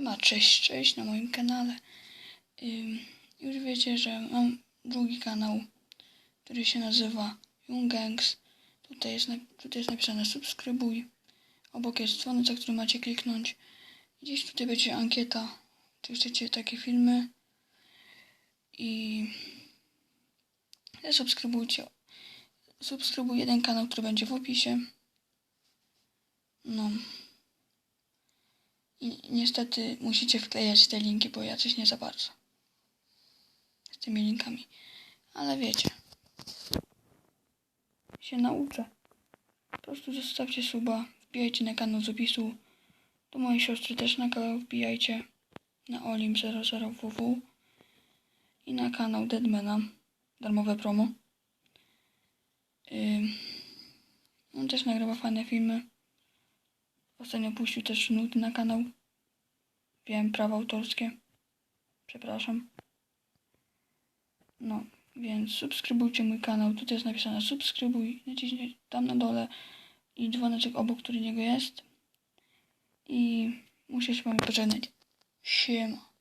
Ma cześć, cześć na moim kanale. Już wiecie, że mam drugi kanał, który się nazywa Jungangs. Tutaj jest, tutaj jest napisane subskrybuj. Obok jest dzwonek, za który macie kliknąć. Gdzieś tutaj będzie ankieta, czy chcecie takie filmy. I subskrybujcie. Subskrybuj jeden kanał, który będzie w opisie. No. Niestety musicie wklejać te linki, bo ja coś nie za bardzo. Z tymi linkami. Ale wiecie. Się nauczę. Po prostu zostawcie suba, wbijajcie na kanał z opisu. Do mojej siostry też na kanał wbijajcie. Na olim00ww. I na kanał Deadmana. Darmowe promo. Ym, on też nagrywa fajne filmy. Ostatnio puścił też nuty na kanał. Wiem, prawa autorskie. Przepraszam. No, więc subskrybujcie mój kanał. Tutaj jest napisane subskrybuj. Naciśnij tam na dole i dzwoneczek obok, który niego jest. I muszę się wami pożegnać. Siema.